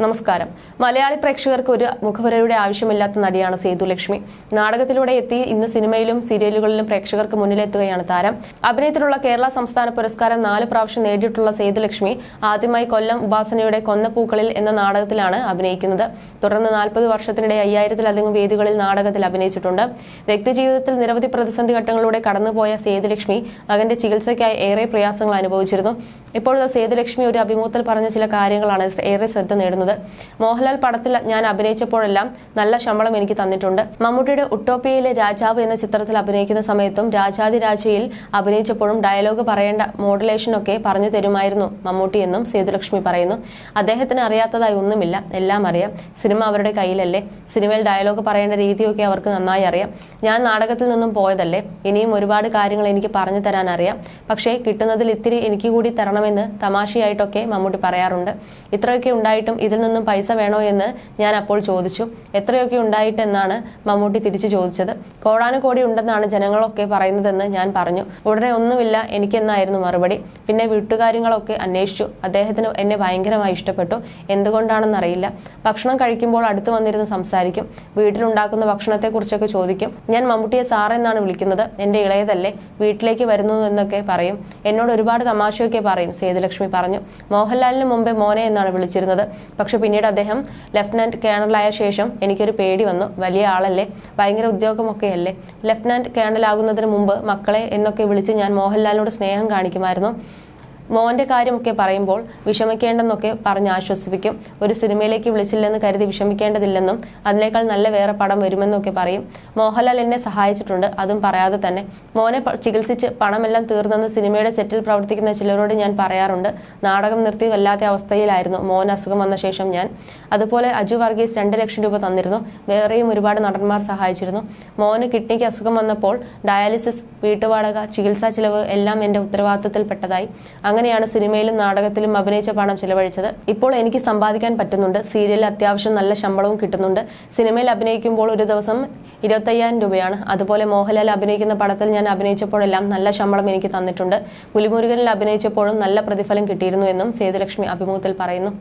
നമസ്കാരം. മലയാളി പ്രേക്ഷകർക്ക് ഒരു മുഖവരയുടെ ആവശ്യമില്ലാത്ത നടിയാണ് സേതുലക്ഷ്മി നാടകത്തിലൂടെ എത്തി ഇന്ന് സിനിമയിലും സീരിയലുകളിലും പ്രേക്ഷകർക്ക് മുന്നിലെത്തുകയാണ് താരം. അഭിനയത്തിലുള്ള കേരള സംസ്ഥാന പുരസ്കാരം നാല് പ്രാവശ്യം നേടിയിട്ടുള്ള സേതുലക്ഷ്മി ആദ്യമായി കൊല്ലം ഉപാസനയുടെ കൊന്നപ്പൂക്കളിൽ എന്ന നാടകത്തിലാണ് അഭിനയിക്കുന്നത്. തുടർന്ന് നാൽപ്പത് വർഷത്തിനിടെ അയ്യായിരത്തിലധികം വേദികളിൽ നാടകത്തിൽ അഭിനയിച്ചിട്ടുണ്ട്. വ്യക്തിജീവിതത്തിൽ നിരവധി പ്രതിസന്ധി ഘട്ടങ്ങളിലൂടെ കടന്നുപോയ സേതുലക്ഷ്മി മകന്റെ ചികിത്സയ്ക്കായി ഏറെ പ്രയാസങ്ങൾ അനുഭവിച്ചിരുന്നു. ഇപ്പോഴത്തെ സേതുലക്ഷ്മി ഒരു അഭിമുഖത്തിൽ പറഞ്ഞ ചില കാര്യങ്ങളാണ് ഏറെ ശ്രദ്ധ നേടുന്നത്. മോഹൻലാൽ പടത്തിൽ ഞാൻ അഭിനയിച്ചപ്പോഴെല്ലാം നല്ല ശമ്പളം എനിക്ക് തന്നിട്ടുണ്ട്. മമ്മൂട്ടിയുടെ ഉട്ടോപ്പിയയിലെ രാജാവ് എന്ന ചിത്രത്തിൽ അഭിനയിക്കുന്ന സമയത്തും രാജാതി രാജയിൽ അഭിനയിച്ചപ്പോഴും ഡയലോഗ് പറയേണ്ട മോഡുലേഷനൊക്കെ പറഞ്ഞു തരുമായിരുന്നു മമ്മൂട്ടി എന്നും സേതുലക്ഷ്മി പറയുന്നു. അദ്ദേഹത്തിന് അറിയാത്തതായി ഒന്നുമില്ല എല്ലാം അറിയാം. സിനിമ അവരുടെ കയ്യിലല്ലേ? സിനിമയിൽ ഡയലോഗ് പറയേണ്ട രീതിയൊക്കെ അവർക്ക് നന്നായി അറിയാം. ഞാൻ നാടകത്തിൽ നിന്നും പോയതല്ലേ? ഇനിയും ഒരുപാട് കാര്യങ്ങൾ എനിക്ക് പറഞ്ഞു തരാൻ അറിയാം. പക്ഷേ കിട്ടുന്നതിൽ ഇത്തിരി എനിക്ക് കൂടി തരണമെന്ന് തമാശയായിട്ടൊക്കെ മമ്മൂട്ടി പറയാറുണ്ട്. ഇത്രയൊക്കെ ഉണ്ടായിട്ടും ഇതിൽ നിന്നും പൈസ വേണോ എന്ന് ഞാൻ അപ്പോൾ ചോദിച്ചു. എത്രയൊക്കെ ഉണ്ടായിട്ടെന്നാണ് മമ്മൂട്ടി തിരിച്ചു ചോദിച്ചത്. കോടാനുകോടി ഉണ്ടെന്നാണ് ജനങ്ങളൊക്കെ പറയുന്നതെന്ന് ഞാൻ പറഞ്ഞു. ഉടനെ ഒന്നുമില്ല എനിക്കെന്നായിരുന്നു മറുപടി. പിന്നെ വീട്ടുകാര്യങ്ങളൊക്കെ അന്വേഷിച്ചു. അദ്ദേഹത്തിന് എന്നെ ഭയങ്കരമായി ഇഷ്ടപ്പെട്ടു. എന്തുകൊണ്ടാണെന്നറിയില്ല. ഭക്ഷണം കഴിക്കുമ്പോൾ അടുത്ത് വന്നിരുന്ന് സംസാരിക്കും. വീട്ടിലുണ്ടാക്കുന്ന ഭക്ഷണത്തെക്കുറിച്ചൊക്കെ ചോദിക്കും. ഞാൻ മമ്മൂട്ടിയെ സാർ എന്നാണ് വിളിക്കുന്നത്. എന്റെ ഇളയതല്ലേ വീട്ടിലേക്ക് വരുന്നു എന്നൊക്കെ പറയും. എന്നോട് ഒരുപാട് തമാശയൊക്കെ പറയും സേതുലക്ഷ്മി പറഞ്ഞു. മോഹൻലാലിന് മുമ്പേ മോനെ എന്നാണ് വിളിച്ചിരുന്നത്. പക്ഷെ പിന്നീട് അദ്ദേഹം ലെഫ്റ്റനന്റ് കേണലായ ശേഷം എനിക്കൊരു പേടി വന്നു. വലിയ ആളല്ലേ? ഭയങ്കര ഉദ്യോഗമൊക്കെയല്ലേ ലെഫ്റ്റനന്റ് കേണലാകുന്നതിന് മുമ്പ് മക്കളെ എന്നൊക്കെ വിളിച്ച് ഞാൻ മോഹൻലാലിനോട് സ്നേഹം കാണിക്കുമായിരുന്നു. മോന്റെ കാര്യമൊക്കെ പറയുമ്പോൾ വിഷമിക്കേണ്ടെന്നൊക്കെ പറഞ്ഞ് ആശ്വസിപ്പിക്കും. ഒരു സിനിമയിലേക്ക് വിളിച്ചില്ലെന്ന് കരുതി വിഷമിക്കേണ്ടതില്ലെന്നും അതിനേക്കാൾ നല്ല വേറെ പടം വരുമെന്നൊക്കെ പറയും. മോഹൻലാൽ എന്നെ സഹായിച്ചിട്ടുണ്ട് അതും പറയാതെ തന്നെ. മോനെ ചികിത്സിച്ച് പണമെല്ലാം തീർന്നെന്ന് സിനിമയുടെ സെറ്റിൽ പ്രവർത്തിക്കുന്ന ചിലരോട് ഞാൻ പറയാറുണ്ട്. നാടകം നിർത്തി വല്ലാത്ത അവസ്ഥയിലായിരുന്നു മോൻ അസുഖം വന്ന ശേഷം ഞാൻ. അതുപോലെ അജു വർഗീസ് രണ്ട് ലക്ഷം രൂപ തന്നിരുന്നു. വേറെയും ഒരുപാട് നടന്മാർ സഹായിച്ചിരുന്നു. മോന് കിഡ്നിക്ക് അസുഖം വന്നപ്പോൾ ഡയാലിസിസ് വീട്ടുവാടക ചികിത്സാ ചിലവ് എല്ലാം എന്റെ ഉത്തരവാദിത്വത്തിൽപ്പെട്ടതായി. അങ്ങനെയാണ് സിനിമയിലും നാടകത്തിലും അഭിനയിച്ച പണം ചിലവഴിച്ചത്. ഇപ്പോൾ എനിക്ക് സമ്പാദിക്കാൻ പറ്റുന്നുണ്ട്. സീരിയലിൽ അത്യാവശ്യം നല്ല ശമ്പളവും കിട്ടുന്നുണ്ട്. സിനിമയിൽ അഭിനയിക്കുമ്പോൾ ഒരു ദിവസം ഇരുപത്തയ്യായിരം രൂപയാണ്. അതുപോലെ മോഹൻലാൽ അഭിനയിക്കുന്ന പടത്തിൽ ഞാൻ അഭിനയിച്ചപ്പോഴെല്ലാം നല്ല ശമ്പളം എനിക്ക് തന്നിട്ടുണ്ട്. പുലിമുരുകനിൽ അഭിനയിച്ചപ്പോഴും നല്ല പ്രതിഫലം കിട്ടിയിരുന്നു എന്നും സേതുലക്ഷ്മി അഭിമുഖത്തിൽ പറയുന്നു.